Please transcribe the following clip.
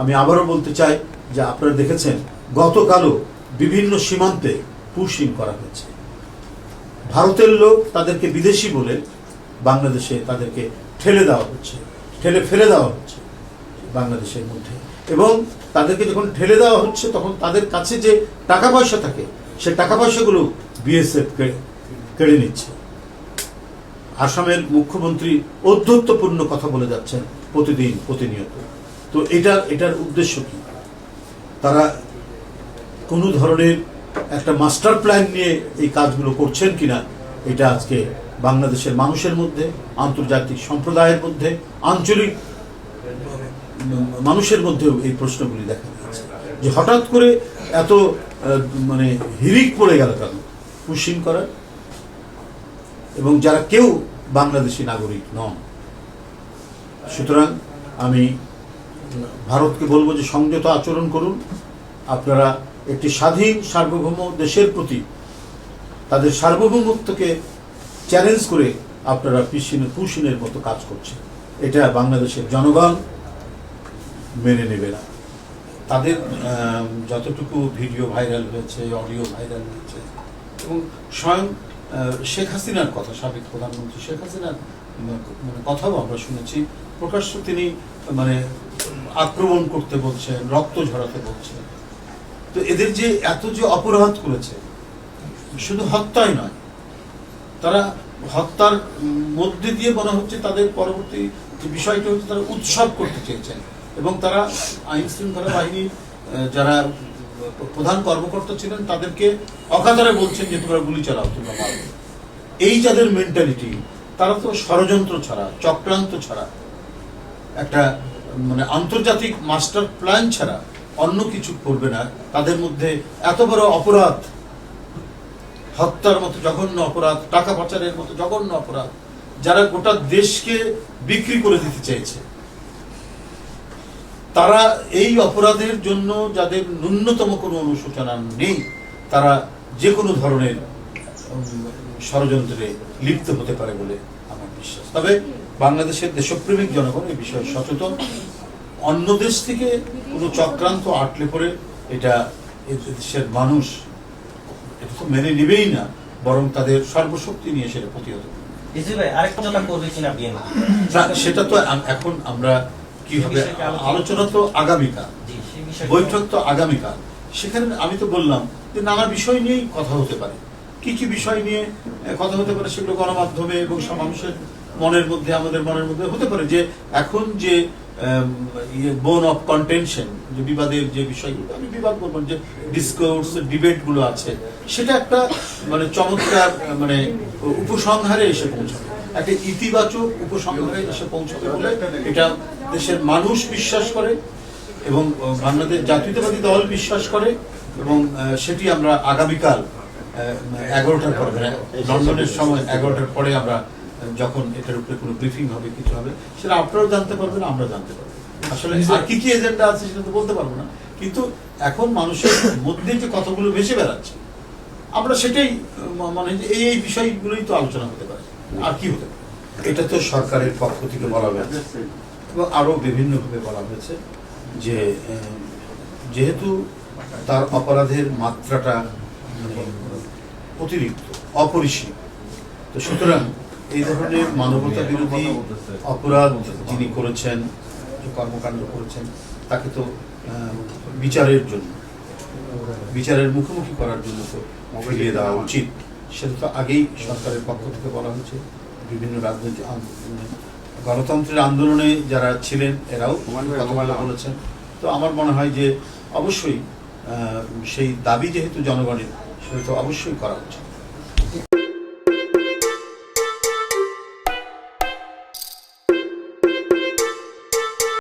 আমি আবারও বলতে চাই যে আপনারা দেখেছেন, গতকালও বিভিন্ন সীমান্তে পুশিং করা হয়েছে। ভারতের লোক তাদেরকে বিদেশি বলে বাংলাদেশে তাদেরকে ঠেলে দেওয়া হচ্ছে, ঠেলে ফেলে দেওয়া হচ্ছে বাংলাদেশের মধ্যে। এবং তাদেরকে যখন ঠেলে দেওয়া হচ্ছে, তখন তাদের কাছে যে টাকা পয়সা থাকে, সে টাকা পয়সাগুলো বিএসএফ কেড়ে নিচ্ছে। আসামের মুখ্যমন্ত্রী ঔদ্ধত্যপূর্ণ কথা বলে যাচ্ছেন প্রতিদিন, প্রতিনিয়ত। তো এটার এটার উদ্দেশ্য কি? তারা কোনো ধরনের একটা মাস্টার প্ল্যান নিয়ে এই কাজগুলো করছেন কিনা, এটা আজকে বাংলাদেশের মানুষের মধ্যে, আন্তর্জাতিক সম্প্রদায়ের মধ্যে, আঞ্চলিক মানুষের মধ্যেও এই প্রশ্নগুলি দেখা দিয়েছে যে হঠাৎ করে এত মানে হিরিক পড়ে গেল কেন? পুশিং করার। এবং যারা কেউ বাংলাদেশি নাগরিক নন। সুতরাং আমি ভারতকে বলব যে সংযত আচরণ করুন। আপনারা একটি স্বাধীন সার্বভৌম দেশের প্রতি তাদের সার্বভৌমত্বকে চ্যালেঞ্জ করে আপনারা পিসিনে পুশিনের মতো কাজ করছেন। এটা বাংলাদেশের জনগণ মেনে নেবে না। তাদের যতটুকু ভিডিও ভাইরাল হয়েছে, অডিও ভাইরাল হয়েছে এবং স্বয়ং শেখ হাসিনার কথা, সাবেক প্রধানমন্ত্রী শেখ হাসিনার মানে কথাও আমরা শুনেছি। প্রকাশ্য তিনি মানে আক্রমণ করতে বলছেন, রক্ত ঝরাতে বলছেন। তো এদের যে এত যে অপরাধ করেছে, শুধু হত্যাই নয়, তারা হত্যার মধ্যে দিয়ে মনে হচ্ছে তাদের পরবর্তী যে বিষয়টি হচ্ছে তারা উৎসব করতে চেয়েছেন। এবং তারা আইন শৃঙ্খলা বাহিনী যারা প্রধান কর্মকর্তা ছিলেন, তাদেরকে অকাতরে বলছেন যে তোমরা গুলি চালাও, তোমরা মারো। এই যাদের মেন্টালিটি তারা তো ষড়যন্ত্র ছাড়া, চক্রান্ত ছাড়া, একটা মানে আন্তর্জাতিক মাস্টার প্ল্যান ছাড়া অন্য কিছু করবে না। তাদের মধ্যে এত বড় অপরাধ, হত্যার মতো জঘন্য অপরাধ, টাকা পাচারের মতো জঘন্য অপরাধ, যারা গোটা দেশকে বিক্রি করে দিতে চেয়েছে তারা এই অপরাধের জন্য যাদের ন্যূনতম কোনো অনুশোচনা নেই তারা যে কোনো ধরনের ষড়যন্ত্রে লিপ্ত হতে পারে বলে আমার বিশ্বাস। তবে বাংলাদেশের দেশপ্রেমিক জনগণ এই বিষয়ে সচেতন। অন্য দেশ থেকে কোনো চক্রান্ত আটলে পড়ে এটা দেশের মানুষ এটা তো মেনে নেবেই না বরং তাদের সর্বশক্তি নিয়ে সেটা প্রতিহত সেটা তো এখন আমরা কি হবে? আলোচনা- তো আগামীকাল। বৈঠক তো আগামীকাল। সেখানে আমি তো বললাম যে নানা বিষয় নিয়েই কথা হতে পারে। কি কি বিষয় নিয়ে কথা হতে পারে সেগুলো গণমাধ্যমে এবং সব মানুষের মনের মধ্যে আমাদের মনের মধ্যে হতে পারে যে এখন যে বোন অফ কন্টেনশন যে বিবাদের যে বিষয়গুলো আমি বিবাদ বলব যে ডিসকোর্স ডিবেটগুলো আছে সেটা একটা মানে চমৎকার মানে উপসংহারে এসে পৌঁছাবে। একটা ইতিবাচক উপসংহারে এসে পৌঁছাবে বলে এটা দেশের মানুষ বিশ্বাস করে এবং বাংলাদেশ জাতীয়তাবাদী দল বিশ্বাস করে এবং সেটি আমরা আগামীকাল এগারোটার পরে মানে লন্ডনের সময় এগারোটার পরে আমরা যখন এটার উপরে কোনো ব্রিফিং হবে কিছু হবে সেটা আপনারাও জানতে পারবেন আমরা জানতে পারব। আসলে আর কি কি এজেন্ডা আছে সেটা তো বলতে পারব না কিন্তু এখন মানুষের মধ্যে যে কথাগুলো ভেসে বেড়াচ্ছে আমরা সেটাই মানে এই এই বিষয়গুলোই তো আলোচনা হতে পারে আর কি হতে পারে? এটা তো সরকারের পক্ষ থেকে বলা হয়েছে। এবং আরও বিভিন্নভাবে বলা হয়েছে যে যেহেতু তার অপরাধের মাত্রাটা মানে অতিরিক্ত, অপরিসীম, তো সুতরাং এই ধরনের মানবতা বিরোধী অপরাধ যিনি করেছেন কর্মকাণ্ড করেছেন, তাকে তো বিচারের জন্য, বিচারের মুখোমুখি করার জন্য তো ফিরিয়ে দেওয়া উচিত। সেটা তো আগেই সরকারের পক্ষ থেকে বলা হয়েছে। বিভিন্ন রাজনৈতিক গণতন্ত্রের আন্দোলনে যারা ছিলেন এরাও বলেছেন। তো আমার মনে হয় যে অবশ্যই সেই দাবি যেহেতু জনগণের সেটা তো অবশ্যই করা উচিত।